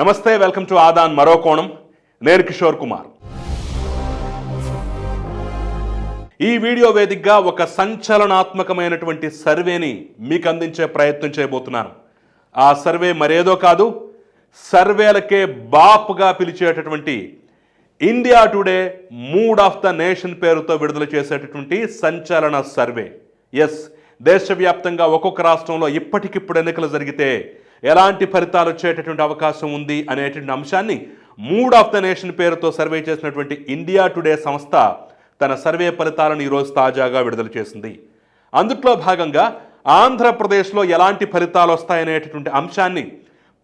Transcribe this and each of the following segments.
నమస్తే welcome to Aadan మరో కోణం. నేను కిషోర్ కుమార్. ఈ వీడియో వేదికగా ఒక సంచలనాత్మకమైనటువంటి సర్వేని మీకు అందించే ప్రయత్నం చేయబోతున్నాను. ఆ సర్వే మరేదో కాదు సర్వేలకే బాప్గా పిలిచేటటువంటి India Today mood of the nation పేరుతో విడుదల చేసేటటువంటి సంచలన సర్వే. ఎస్ దేశవ్యాప్తంగా ఒక్కొక్క రాష్ట్రంలో ఇప్పటికిప్పుడు ఎన్నికలు జరిగితే ఎలాంటి ఫలితాలు వచ్చేటటువంటి అవకాశం ఉంది అనేటువంటి అంశాన్ని మూడ్ ఆఫ్ ద నేషన్ పేరుతో సర్వే చేసినటువంటి ఇండియా టుడే సంస్థ తన సర్వే ఫలితాలను ఈరోజు తాజాగా విడుదల చేసింది. అందుట్లో భాగంగా ఆంధ్రప్రదేశ్లో ఎలాంటి ఫలితాలు వస్తాయనేటటువంటి అంశాన్ని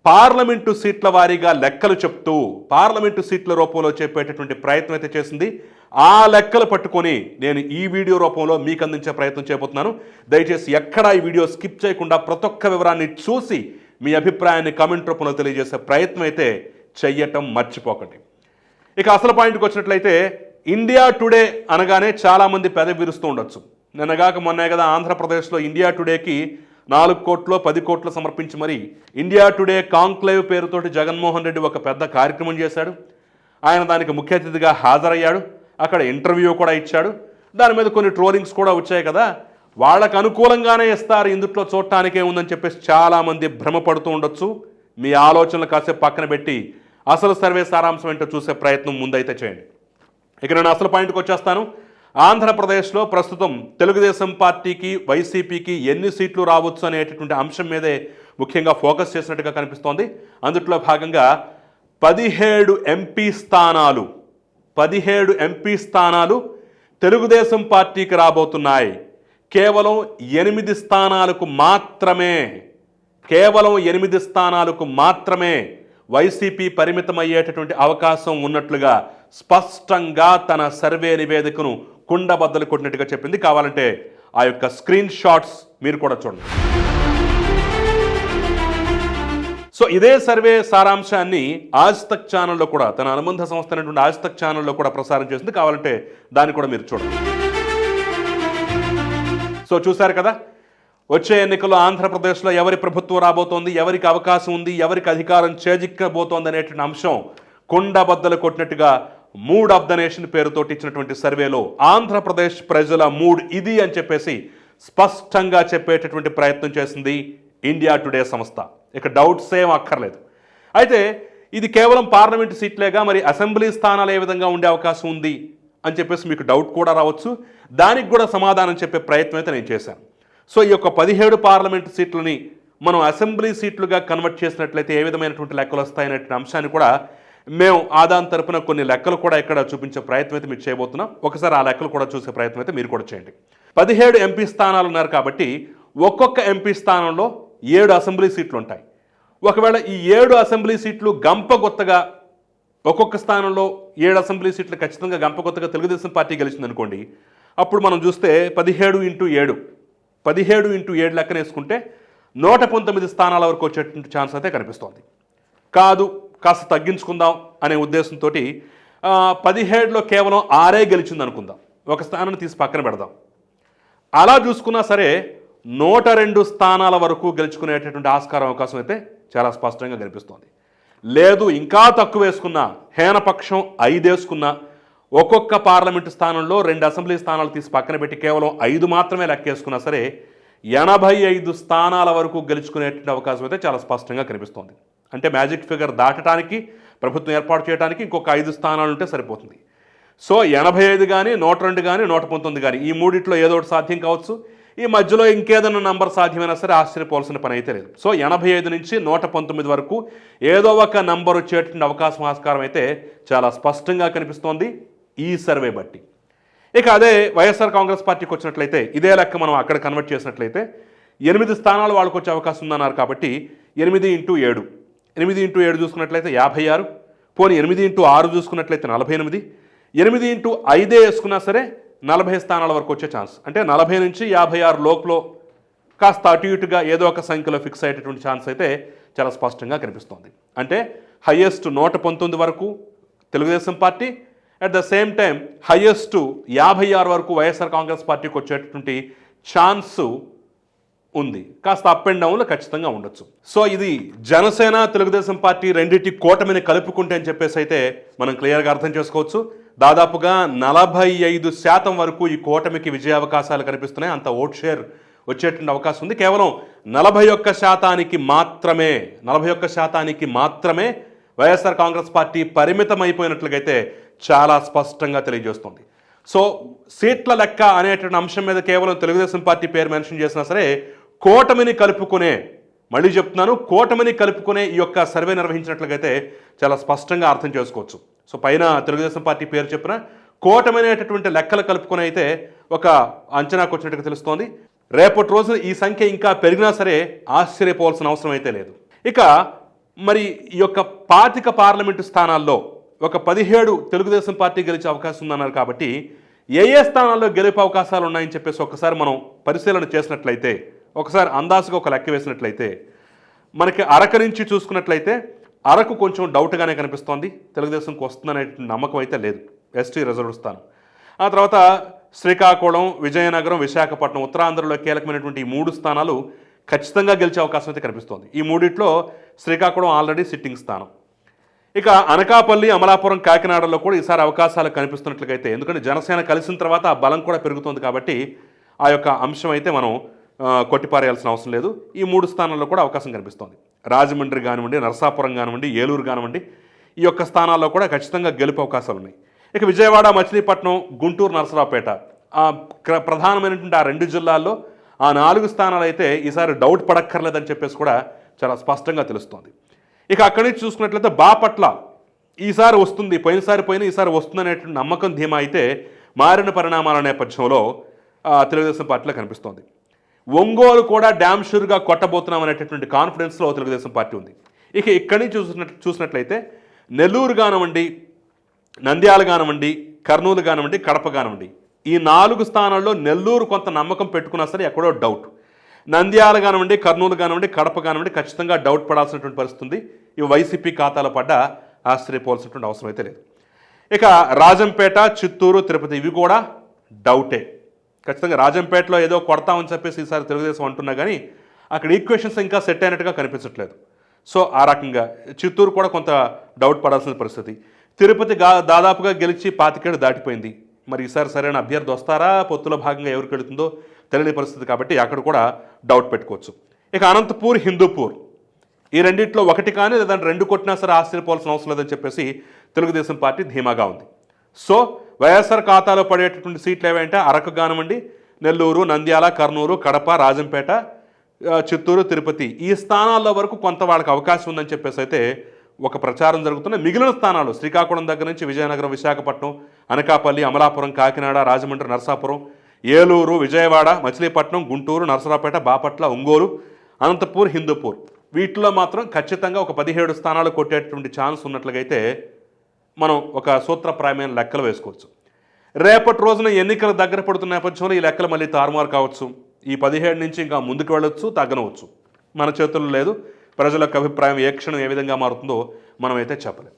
పార్లమెంటు సీట్ల వారీగా లెక్కలు చెప్తూ పార్లమెంటు సీట్ల రూపంలో చెప్పేటటువంటి ప్రయత్నం అయితే చేసింది. ఆ లెక్కలు పట్టుకొని నేను ఈ వీడియో రూపంలో మీకు అందించే ప్రయత్నం చేయబోతున్నాను. దయచేసి ఎక్కడా ఈ వీడియో స్కిప్ చేయకుండా ప్రతి ఒక్క వివరాన్ని చూసి మీ అభిప్రాయాన్ని కామెంట్ రూపంలో తెలియజేసే ప్రయత్నం అయితే చెయ్యటం మర్చిపోకండి. ఇక అసలు పాయింట్కి వచ్చినట్లయితే ఇండియా టుడే అనగానే చాలామంది పెద విరుస్తూ ఉండొచ్చు. నిన్నగాక మొన్నే కదా ఆంధ్రప్రదేశ్లో ఇండియా టుడేకి నాలుగు కోట్లు పది కోట్లు సమర్పించి మరి ఇండియా టుడే కాంక్లేవ్ పేరుతోటి జగన్మోహన్ రెడ్డి ఒక పెద్ద కార్యక్రమం చేశాడు. ఆయన దానికి ముఖ్య అతిథిగా హాజరయ్యాడు. అక్కడ ఇంటర్వ్యూ కూడా ఇచ్చాడు. దాని మీద కొన్ని ట్రోలింగ్స్ కూడా వచ్చాయి కదా. వాళ్ళకు అనుకూలంగానే ఇస్తారు ఇందుట్లో చూడటానికే ఉందని చెప్పేసి చాలామంది భ్రమపడుతూ ఉండొచ్చు. మీ ఆలోచనలు కాసేపు పక్కన పెట్టి అసలు సర్వే సారాంశం ఏంటో చూసే ప్రయత్నం ముందైతే చేయండి. ఇక నేను అసలు పాయింట్కి వచ్చేస్తాను. ఆంధ్రప్రదేశ్లో ప్రస్తుతం తెలుగుదేశం పార్టీకి వైసీపీకి ఎన్ని సీట్లు రావచ్చు అనేటటువంటి అంశం మీదే ముఖ్యంగా ఫోకస్ చేసినట్టుగా కనిపిస్తోంది. అందుట్లో భాగంగా పదిహేడు ఎంపీ స్థానాలు పదిహేడు ఎంపీ స్థానాలు తెలుగుదేశం పార్టీకి రాబోతున్నాయి. కేవలం ఎనిమిది స్థానాలకు మాత్రమే కేవలం ఎనిమిది స్థానాలకు మాత్రమే వైసీపీ పరిమితమయ్యేటటువంటి అవకాశం ఉన్నట్లుగా స్పష్టంగా తన సర్వే నివేదికను కుండబద్దలు కొట్టినట్టుగా చెప్పింది. కావాలంటే ఆ యొక్క స్క్రీన్ షాట్స్ మీరు కూడా చూడండి. సో ఇదే సర్వే సారాంశాన్ని ఆజ్ తక్ ఛానల్లో కూడా తన అనుబంధ సంస్థ అయినటువంటి ఆజ్ తక్ ఛానల్లో కూడా ప్రసారం చేసింది. కావాలంటే దాన్ని కూడా మీరు చూడండి. సో చూశారు కదా? వచ్చే ఎన్నికల్లో ఆంధ్రప్రదేశ్లో ఎవరి ప్రభుత్వం రాబోతోంది ఎవరికి అవకాశం ఉంది ఎవరికి అధికారం చేజిక్కబోతోంది అనేటువంటి అంశం కొండబద్దలు కొట్టినట్టుగా మూడ్ ఆఫ్ ద నేషన్ పేరుతోటి ఇచ్చినటువంటి సర్వేలో ఆంధ్రప్రదేశ్ ప్రజల మూడ్ ఇది అని చెప్పేసి స్పష్టంగా చెప్పేటటువంటి ప్రయత్నం చేసింది ఇండియా టుడే సంస్థ. ఇక డౌట్స్ ఏం అక్కర్లేదు. అయితే ఇది కేవలం పార్లమెంటు సీట్లేగా మరి అసెంబ్లీ స్థానాలు ఏ విధంగా ఉండే అవకాశం ఉంది? అని చెప్పేసి మీకు డౌట్ కూడా రావచ్చు. దానికి కూడా సమాధానం చెప్పే ప్రయత్నం అయితే నేను చేశాను. సో ఈ యొక్క పదిహేడు పార్లమెంటు సీట్లని మనం అసెంబ్లీ సీట్లుగా కన్వర్ట్ చేసినట్లయితే ఏ విధమైనటువంటి లెక్కలు వస్తాయనేటువంటి అంశాన్ని కూడా మేము ఆదాన్ తరపున కొన్ని లెక్కలు కూడా ఇక్కడ చూపించే ప్రయత్నం అయితే మీరు చేయబోతున్నాం. ఒకసారి ఆ లెక్కలు కూడా చూసే ప్రయత్నం అయితే మీరు కూడా చేయండి. పదిహేడు ఎంపీ స్థానాలు ఉన్నారు కాబట్టి ఒక్కొక్క ఎంపీ స్థానంలో ఏడు అసెంబ్లీ సీట్లు ఉంటాయి ఒకవేళ ఈ ఏడు అసెంబ్లీ సీట్లు గంపగొత్తగా ఒక్కొక్క స్థానంలో ఏడు అసెంబ్లీ సీట్లు ఖచ్చితంగా గంపగొత్తగా తెలుగుదేశం పార్టీ గెలిచింది అనుకోండి అప్పుడు మనం చూస్తే పదిహేడు ఇంటూ ఏడు. పదిహేడు ఇంటూ ఏడు లెక్కన వేసుకుంటే నూట పంతొమ్మిది స్థానాల వరకు వచ్చేటువంటి ఛాన్స్ అయితే కనిపిస్తోంది. కాదు కాస్త తగ్గించుకుందాం అనే ఉద్దేశంతో పదిహేడులో కేవలం ఆరే గెలిచింది అనుకుందాం ఒక స్థానాన్ని తీసి పక్కన పెడదాం. అలా చూసుకున్నా సరే నూట రెండు స్థానాల వరకు గెలుచుకునేటటువంటి ఆస్కారం అవకాశం అయితే చాలా స్పష్టంగా కనిపిస్తోంది. లేదు ఇంకా తక్కువ వేసుకున్నా హేనపక్షం ఐదు వేసుకున్నా ఒక్కొక్క పార్లమెంటు స్థానంలో రెండు అసెంబ్లీ స్థానాలు తీసి పక్కన పెట్టి కేవలం ఐదు మాత్రమే లెక్కేసుకున్నా సరే ఎనభై ఐదు స్థానాల వరకు గెలుచుకునేటువంటి అవకాశం అయితే చాలా స్పష్టంగా కనిపిస్తోంది. అంటే మ్యాజిక్ ఫిగర్ దాటడానికి ప్రభుత్వం ఏర్పాటు చేయడానికి ఇంకొక ఐదు స్థానాలు ఉంటే సరిపోతుంది. సో ఎనభై ఐదు కానీ నూట రెండు కానీ నూట పంతొమ్మిది కానీ ఈ మూడిట్లో ఏదో ఒకటి సాధ్యం కావచ్చు. ఈ మధ్యలో ఇంకేదైనా నంబర్ సాధ్యమైనా సరే ఆశ్చర్యపోవాల్సిన పని అయితే లేదు. సో ఎనభై ఐదు నుంచి నూట పంతొమ్మిది వరకు ఏదో ఒక నంబర్ వచ్చేటువంటి అవకాశం ఆస్కారం అయితే చాలా స్పష్టంగా కనిపిస్తోంది ఈ సర్వే బట్టి. ఇక అదే వైఎస్ఆర్ కాంగ్రెస్ పార్టీకి వచ్చినట్లయితే ఇదే లెక్క మనం అక్కడ కన్వర్ట్ చేసినట్లయితే ఎనిమిది స్థానాలు వాళ్ళకి వచ్చే అవకాశం ఉందన్నారు కాబట్టి ఎనిమిది ఇంటూ ఏడు. ఎనిమిది ఇంటూ ఏడు చూసుకున్నట్లయితే యాభై ఆరు. పోనీ ఎనిమిది ఇంటూ ఆరు చూసుకున్నట్లయితే నలభై ఎనిమిది. ఎనిమిది ఇంటూ ఐదే వేసుకున్నా సరే నలభై స్థానాల వరకు వచ్చే ఛాన్స్. అంటే నలభై నుంచి యాభై ఆరు లోపులో కాస్త అటు ఇటుగా ఏదో ఒక సంఖ్యలో ఫిక్స్ అయ్యేటటువంటి ఛాన్స్ అయితే చాలా స్పష్టంగా కనిపిస్తోంది. అంటే హయ్యెస్ట్ నూట పంతొమ్మిది వరకు Telugu Desam party at the same time highest యాభై ఆరు వరకు వైఎస్ఆర్ కాంగ్రెస్ పార్టీకి వచ్చేటటువంటి ఛాన్సు ఉంది. కాస్త అప్ అండ్ డౌన్లు ఖచ్చితంగా ఉండొచ్చు. సో ఇది జనసేన తెలుగుదేశం పార్టీ రెండింటి కూటమిని కలుపుకుంటే అని చెప్పేసి అయితే మనం క్లియర్గా అర్థం చేసుకోవచ్చు. దాదాపుగా నలభై ఐదు శాతం వరకు ఈ కూటమికి విజయ అవకాశాలు కనిపిస్తున్నాయి. అంత ఓట్ షేర్ వచ్చేటువంటి అవకాశం ఉంది. కేవలం నలభై ఒక్క శాతానికి మాత్రమే నలభై ఒక్క శాతానికి మాత్రమే వైఎస్ఆర్ కాంగ్రెస్ పార్టీ పరిమితమైపోయినట్లుగైతే చాలా స్పష్టంగా తెలియజేస్తుంది. సో సీట్ల లెక్క అనేటువంటి అంశం మీద కేవలం తెలుగుదేశం పార్టీ పేరు మెన్షన్ చేసినా సరే కూటమిని కలుపుకునే మళ్ళీ చెప్తున్నాను కూటమిని కలుపుకునే ఈ యొక్క సర్వే నిర్వహించినట్లయితే చాలా స్పష్టంగా అర్థం చేసుకోవచ్చు. సో పైన తెలుగుదేశం పార్టీ పేరు చెప్పిన కూటమనేటటువంటి లెక్కలు కలుపుకొని అయితే ఒక అంచనాకు వచ్చినట్టుగా తెలుస్తోంది. రేపటి రోజున ఈ సంఖ్య ఇంకా పెరిగినా సరే ఆశ్చర్యపోవాల్సిన అవసరం అయితే లేదు. ఇక మరి ఈ యొక్క పాతిక పార్లమెంటు స్థానాల్లో ఒక పదిహేడు తెలుగుదేశం పార్టీ గెలిచే అవకాశం ఉందన్నారు కాబట్టి ఏ ఏ స్థానాల్లో గెలిపే అవకాశాలు ఉన్నాయని చెప్పేసి ఒకసారి మనం పరిశీలన చేసినట్లయితే ఒకసారి అందాజుగా ఒక లెక్క వేసినట్లయితే మనకి అరక నుంచి చూసుకున్నట్లయితే అరకు కొంచెం డౌట్గానే కనిపిస్తోంది. తెలుగుదేశంకి వస్తుందనే నమ్మకం అయితే లేదు. ఎస్టీ రిజర్వ్ స్థానం. ఆ తర్వాత శ్రీకాకుళం విజయనగరం విశాఖపట్నం ఉత్తరాంధ్రలో కీలకమైనటువంటి ఈ మూడు స్థానాలు ఖచ్చితంగా గెలిచే అవకాశం అయితే కనిపిస్తోంది. ఈ మూడిట్లో శ్రీకాకుళం ఆల్రెడీ సిట్టింగ్ స్థానం. ఇక అనకాపల్లి అమలాపురం కాకినాడలో కూడా ఈసారి అవకాశాలు కనిపిస్తున్నట్లుగైతే ఎందుకంటే జనసేన కలిసిన తర్వాత ఆ బలం కూడా పెరుగుతుంది కాబట్టి ఆ యొక్క అంశం అయితే మనం కొట్టిపారేయాల్సిన అవసరం లేదు. ఈ మూడు స్థానాల్లో కూడా అవకాశం కనిపిస్తోంది. రాజమండ్రి కానివ్వండి నరసాపురం కానివ్వండి ఏలూరు కానివ్వండి ఈ యొక్క స్థానాల్లో కూడా ఖచ్చితంగా గెలుపు అవకాశాలు ఉన్నాయి. ఇక విజయవాడ మచిలీపట్నం గుంటూరు నరసరావుపేట. ప్రధానమైనటువంటి ఆ రెండు జిల్లాల్లో ఆ నాలుగు స్థానాలు అయితే ఈసారి డౌట్ పడక్కర్లేదని చెప్పేసి కూడా చాలా స్పష్టంగా తెలుస్తోంది. ఇక అక్కడి నుంచి చూసుకున్నట్లయితే బాపట్ల ఈసారి వస్తుంది పోయినసారి పోయిన ఈసారి వస్తుంది అనేటువంటి నమ్మకం ధీమా అయితే మారిన పరిణామాల నేపథ్యంలో తెలుగుదేశం పార్టీలో కనిపిస్తోంది. ఒంగోలు కూడా డ్యామ్ షూర్గా కొట్టబోతున్నాం అనేటటువంటి కాన్ఫిడెన్స్లో తెలుగుదేశం పార్టీ ఉంది. ఇక ఇక్కడి నుంచి చూసినట్లు చూసినట్లయితే నెల్లూరు కానివ్వండి నంద్యాల కానివ్వండి కర్నూలు కానివ్వండి కడప కానివ్వండి ఈ నాలుగు స్థానాల్లో నెల్లూరు కొంత నమ్మకం పెట్టుకున్నా సరే ఎక్కడో డౌట్ నంద్యాల కానివ్వండి కర్నూలు కానివ్వండి కడప కానివ్వండి ఖచ్చితంగా డౌట్ పడాల్సినటువంటి పరిస్థితి ఉంది. ఇవి వైసీపీ ఖాతాలో పడ్డ ఆశ్చర్యపోవాల్సినటువంటి అవసరం అయితే లేదు. ఇక రాజంపేట చిత్తూరు తిరుపతి ఇవి కూడా డౌటే ఖచ్చితంగా రాజంపేటలో ఏదో కొడతామని చెప్పేసి ఈసారి తెలుగుదేశం అంటున్నా కానీ అక్కడ ఈక్వేషన్స్ ఇంకా సెట్ అయినట్టుగా కనిపించట్లేదు. సో ఆ రకంగా చిత్తూరు కూడా కొంత డౌట్ పడాల్సిన పరిస్థితి. తిరుపతి గా దాదాపుగా గెలిచి పాతికేడు దాటిపోయింది. మరి ఈసారి సరైన అభ్యర్థి వస్తారా? పొత్తులో భాగంగా ఎవరికి వెళుతుందో తెలియని పరిస్థితి కాబట్టి అక్కడ కూడా డౌట్ పెట్టుకోవచ్చు. ఇక అనంతపూర్ హిందూపూర్. ఈ రెండిట్లో ఒకటి కానీ లేదంటే రెండు కొట్టినా సరే ఆశ్చర్యపోవాల్సిన అవసరం లేదని చెప్పేసి తెలుగుదేశం పార్టీ ధీమాగా ఉంది. సో వైఎస్ఆర్ ఖాతాలో పడేటటువంటి సీట్లు ఏవంటే అరకు కానివ్వండి నెల్లూరు నంద్యాల కర్నూలు కడప రాజంపేట చిత్తూరు తిరుపతి. ఈ స్థానాల్లో వరకు కొంత వాళ్ళకి అవకాశం ఉందని చెప్పేసి అయితే ఒక ప్రచారం జరుగుతున్న మిగిలిన స్థానాలు శ్రీకాకుళం దగ్గర నుంచి విజయనగరం విశాఖపట్నం అనకాపల్లి అమలాపురం కాకినాడ రాజమండ్రి నరసాపురం ఏలూరు విజయవాడ మచిలీపట్నం గుంటూరు నరసరావుపేట బాపట్ల ఒంగోలు అనంతపూర్ హిందూపూర్. వీటిలో మాత్రం ఖచ్చితంగా ఒక పదిహేడు స్థానాలు కొట్టేటువంటి ఛాన్స్ ఉన్నట్లుగైతే మనం ఒక సూత్రప్రాయమైన లెక్కలు వేసుకోవచ్చు. రేపటి రోజున ఎన్నికలు దగ్గర పడుతున్న నేపథ్యంలో ఈ లెక్కలు మళ్ళీ తారుమారు కావచ్చు. ఈ పదిహేడు నుంచి ఇంకా ముందుకు వెళ్ళొచ్చు తగ్గనవచ్చు. మన చేతుల్లో లేదు. ప్రజల యొక్క అభిప్రాయం ఏ క్షణం ఏ విధంగా మారుతుందో మనం అయితే చెప్పలేం.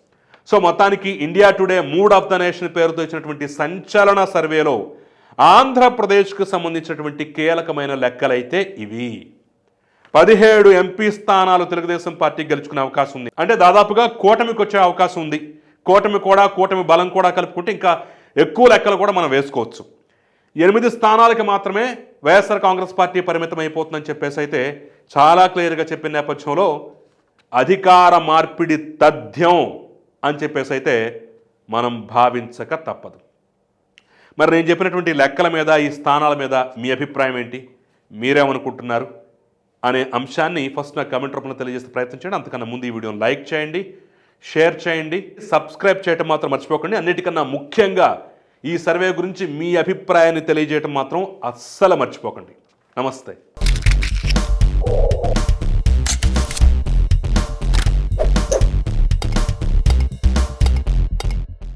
సో మొత్తానికి India Today mood of the nation పేరుతో ఇచ్చినటువంటి సంచలన సర్వేలో ఆంధ్రప్రదేశ్కు సంబంధించినటువంటి కీలకమైన లెక్కలైతే ఇవి. పదిహేడు ఎంపీ స్థానాలు తెలుగుదేశం పార్టీ గెలుచుకునే అవకాశం ఉంది. అంటే దాదాపుగా కూటమికి వచ్చే అవకాశం ఉంది. కూటమి కూడా కూటమి బలం కూడా కలుపుకుంటే ఇంకా ఎక్కువ లెక్కలు కూడా మనం వేసుకోవచ్చు. ఎనిమిది స్థానాలకి మాత్రమే వైఎస్ఆర్ కాంగ్రెస్ పార్టీ పరిమితం అయిపోతుందని చెప్పేసి అయితే చాలా క్లియర్గా చెప్పిన నేపథ్యంలో అధికార మార్పిడి తథ్యం అని చెప్పేసి అయితే మనం భావించక తప్పదు. మరి నేను చెప్పినటువంటి లెక్కల మీద ఈ స్థానాల మీద మీ అభిప్రాయం ఏంటి? మీరేమనుకుంటున్నారు? అనే అంశాన్ని ఫస్ట్ నాకు కమెంట్ రూపంలో తెలియజేసే ప్రయత్నం చేయండి. అంతకన్నా ముందు ఈ వీడియోని లైక్ చేయండి. షేర్ చేయండి సబ్స్క్రైబ్ చేయటం మాత్రం మర్చిపోకండి. అన్నిటికన్నా ముఖ్యంగా ఈ సర్వే గురించి మీ అభిప్రాయాన్ని తెలియజేయటం మాత్రం అస్సలు మర్చిపోకండి. నమస్తే.